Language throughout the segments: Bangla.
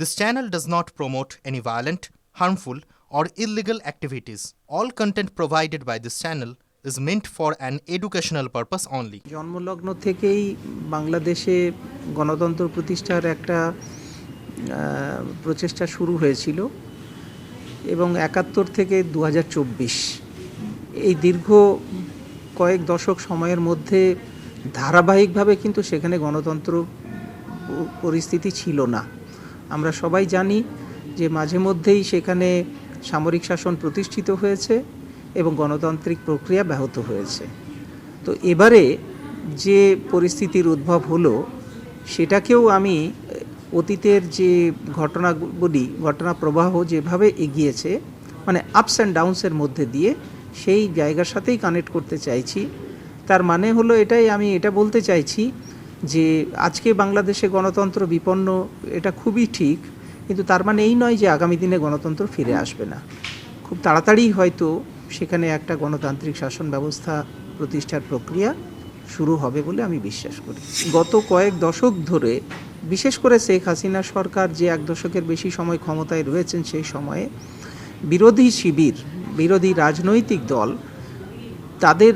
This channel does not promote any violent, harmful, or illegal activities. All content provided by this channel is meant for an educational purpose only. জন্মলগ্ন থেকেই বাংলাদেশে গণতন্ত্র প্রতিষ্ঠার একটা প্রচেষ্টা শুরু হয়েছিল এবং একাত্তর থেকে দু হাজার চব্বিশ এই দীর্ঘ কয়েক দশক সময়ের মধ্যে ধারাবাহিকভাবে কিন্তু সেখানে গণতন্ত্র পরিস্থিতি ছিল না আমরা সবাই জানি যে মাঝে মধ্যেই সেখানে সামরিক শাসন প্রতিষ্ঠিত হয়েছে এবং গণতান্ত্রিক প্রক্রিয়া ব্যাহত হয়েছে। তো এবারে যে পরিস্থিতির উদ্ভব হলো, সেটাকেও আমি অতীতের যে ঘটনাগুলি, ঘটনা প্রবাহ যেভাবে এগিয়েছে মানে আপস অ্যান্ড ডাউনসের মধ্যে দিয়ে সেই জায়গার সাথেই কানেক্ট করতে চাইছি। তার মানে হলো এটাই, আমি এটা বলতে চাইছি যে আজকে বাংলাদেশে গণতন্ত্র বিপন্ন, এটা খুবই ঠিক, কিন্তু তার মানে এই নয় যে আগামী দিনে গণতন্ত্র ফিরে আসবে না। খুব তাড়াতাড়ি হয়তো সেখানে একটা গণতান্ত্রিক শাসন ব্যবস্থা প্রতিষ্ঠার প্রক্রিয়া শুরু হবে বলে আমি বিশ্বাস করি। গত কয়েক দশক ধরে, বিশেষ করে শেখ হাসিনা সরকার যে এক দশকের বেশি সময় ক্ষমতায় রয়েছেন সেই সময়ে, বিরোধী শিবির, বিরোধী রাজনৈতিক দল, তাদের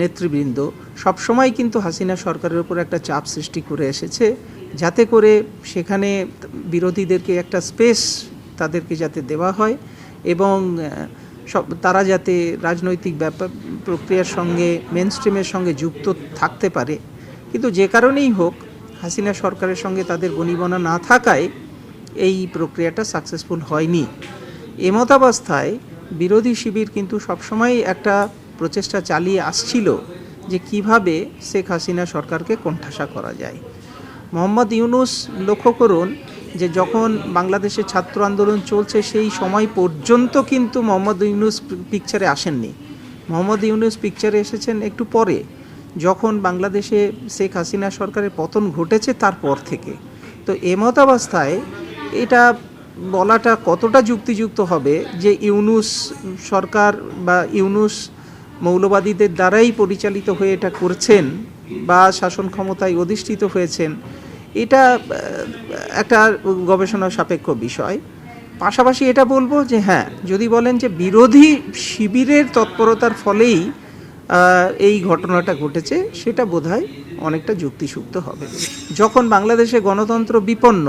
নেতৃবৃন্দ সবসময় কিন্তু হাসিনা সরকারের উপর একটা চাপ সৃষ্টি করে এসেছে, যাতে করে সেখানে বিরোধীদেরকে একটা স্পেস তাদেরকে যাতে দেওয়া হয় এবং সব, তারা যাতে রাজনৈতিক ব্যাপার প্রক্রিয়ার সঙ্গে মেন স্ট্রিমের সঙ্গে যুক্ত থাকতে পারে। কিন্তু যে কারণেই হোক, হাসিনা সরকারের সঙ্গে তাদের বনিবনা না থাকায় এই প্রক্রিয়াটা সাকসেসফুল হয়নি। এমতাবস্থায় বিরোধী শিবির কিন্তু সবসময় একটা প্রচেষ্টা চালিয়ে আসছিল। যে কীভাবে শেখ হাসিনা সরকারকে কোণঠাসা করা যায়। মোহাম্মদ ইউনুস লক্ষ্য করুন যে যখন বাংলাদেশে ছাত্র আন্দোলন চলছে, সেই সময় পর্যন্ত কিন্তু মোহাম্মদ ইউনুস পিকচারে আসেননি। মোহাম্মদ ইউনুস পিকচারে এসেছেন একটু পরে, যখন বাংলাদেশে শেখ হাসিনা সরকারের পতন ঘটেছে তারপর থেকে। তো এমতাবস্থায় এটা বলাটা কতটা যুক্তিযুক্ত হবে যে ইউনুস সরকার বা ইউনুস মৌলবাদীদের দ্বারাই পরিচালিত হয়ে এটা করছেন বা শাসন ক্ষমতায় অধিষ্ঠিত হয়েছেন, এটা একটা গবেষণা সাপেক্ষ বিষয়। পাশাপাশি এটা বলব যে হ্যাঁ যদি বলেন যে বিরোধী শিবিরের তৎপরতার ফলেই এই ঘটনাটা ঘটেছে, সেটা বোধহয় অনেকটা যুক্তিযুক্ত হবে। যখন বাংলাদেশে গণতন্ত্র বিপন্ন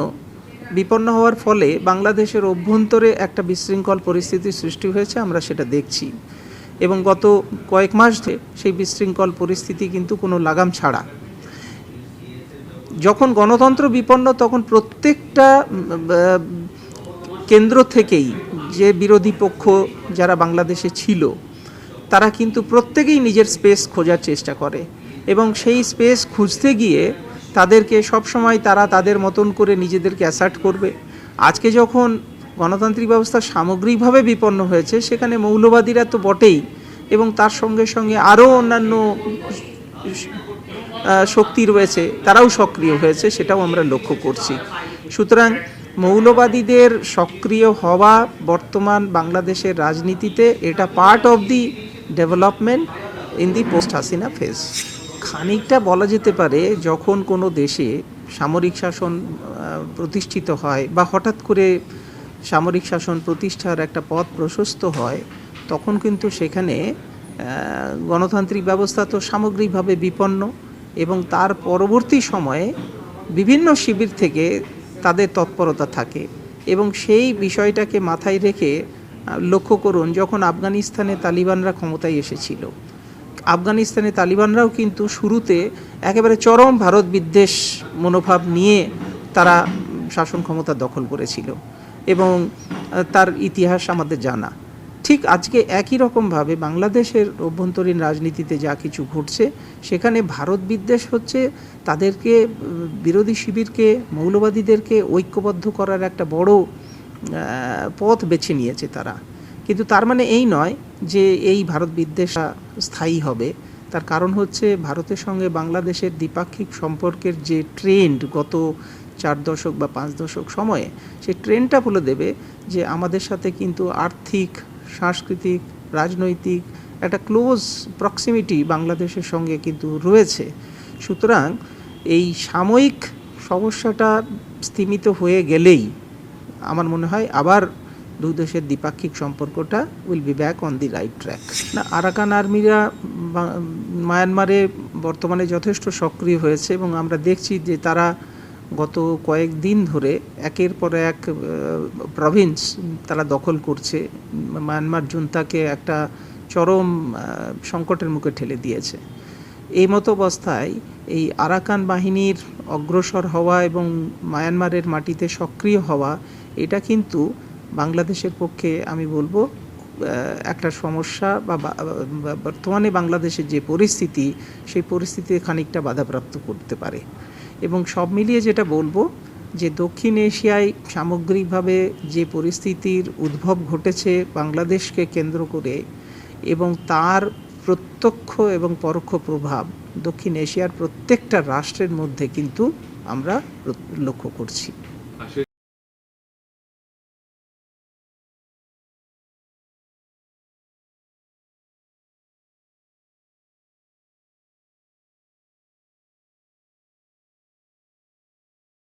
বিপন্ন হওয়ার ফলে বাংলাদেশের অভ্যন্তরে একটা বিশৃঙ্খল পরিস্থিতির সৃষ্টি হয়েছে, আমরা সেটা দেখছি। এবং গত কয়েক মাস ধরে সেই বিশৃঙ্খল পরিস্থিতি কিন্তু কোনো লাগাম ছাড়া। যখন গণতন্ত্র বিপন্ন, তখন প্রত্যেকটা কেন্দ্র থেকেই যে বিরোধী পক্ষ যারা বাংলাদেশে ছিল, তারা কিন্তু প্রত্যেকেই নিজের স্পেস খোঁজার চেষ্টা করে এবং সেই স্পেস খুঁজতে গিয়ে তাদেরকে সবসময় তারা তাদের মতন করে নিজেদেরকে অ্যাসার্ট করবে। আজকে যখন গণতান্ত্রিক ব্যবস্থা সামগ্রিকভাবে বিপন্ন হয়েছে, সেখানে মৌলবাদীরা তো বটেই এবং তার সঙ্গে সঙ্গে আরও অন্যান্য শক্তি রয়েছে, তারাও সক্রিয় হয়েছে, সেটাও আমরা লক্ষ্য করছি। সুতরাং মৌলবাদীদের সক্রিয় হওয়া বর্তমান বাংলাদেশের রাজনীতিতে এটা part of the development in the post Hasina phase খানিকটা বলা যেতে পারে, যখন কোনো দেশে সামরিক শাসন প্রতিষ্ঠিত হয় বা হঠাৎ করে সামরিক শাসন প্রতিষ্ঠার একটা পথ প্রশস্ত হয়, তখন কিন্তু সেখানে গণতান্ত্রিক ব্যবস্থা তো সামগ্রিকভাবে বিপন্ন এবং তার পরবর্তী সময়ে বিভিন্ন শিবির থেকে তাদের তৎপরতা থাকে এবং সেই বিষয়টাকে মাথায় রেখে লক্ষ্য করুন যখন আফগানিস্তানে তালিবানরা ক্ষমতায় এসেছিল, আফগানিস্তানে তালিবানরাও কিন্তু শুরুতে একেবারে চরম ভারত বিদ্বেষ মনোভাব নিয়ে তারা শাসন ক্ষমতা দখল করেছিল। এবং তার ইতিহাস আমাদের জানা। ঠিক আজকে একই রকমভাবে বাংলাদেশের অভ্যন্তরীণ রাজনীতিতে যা কিছু ঘটছে, সেখানে ভারত বিদ্বেষ হচ্ছে তাদেরকে বিরোধী শিবিরকে, মৌলবাদীদেরকে ঐক্যবদ্ধ করার একটা বড় পথ বেছে নিয়েছে তারা। কিন্তু তার মানে এই নয় যে এই ভারত বিদ্বেষ স্থায়ী হবে। তার কারণ হচ্ছে ভারতের সঙ্গে বাংলাদেশের দ্বিপাক্ষিক সম্পর্কের যে ট্রেন্ড গত চার দশক বা পাঁচ দশক সময়ে সেই ট্রেনটা বলে দেবে যে আমাদের সাথে কিন্তু আর্থিক, সাংস্কৃতিক, রাজনৈতিক একটা ক্লোজ প্রক্সিমিটি বাংলাদেশের সঙ্গে কিন্তু রয়েছে। সুতরাং এই সাময়িক সমস্যাটা স্তিমিত হয়ে গেলেই আমার মনে হয় আবার দুই দেশের দ্বিপাক্ষিক সম্পর্কটা will be back on the right track না, আরাকান আর্মিরা মায়ানমারে বর্তমানে যথেষ্ট সক্রিয় হয়েছে এবং আমরা দেখছি যে তারা গত কয়েকদিন ধরে একের পর এক প্রভিন্স তারা দখল করছে। মায়ানমার জুনতাকে একটা চরম সংকটের মুখে ঠেলে দিয়েছে। এই মতো অবস্থায় এই আরাকান বাহিনীর অগ্রসর হওয়া এবং মায়ানমারের মাটিতে সক্রিয় হওয়া, এটা কিন্তু বাংলাদেশের পক্ষে আমি বলব একটা সমস্যা বা, বর্তমানে বাংলাদেশের যে পরিস্থিতি, সেই পরিস্থিতিতে খানিকটা বাধাপ্রাপ্ত করতে পারে। এবং সব মিলিয়ে যেটা বলব যে দক্ষিণ এশিয়ায় সামগ্রিকভাবে যে পরিস্থিতির উদ্ভব ঘটেছে বাংলাদেশকে কেন্দ্র করে এবং তার প্রত্যক্ষ এবং পরোক্ষ প্রভাব দক্ষিণ এশিয়ার প্রত্যেকটা রাষ্ট্রের মধ্যে কিন্তু আমরা লক্ষ্য করছি।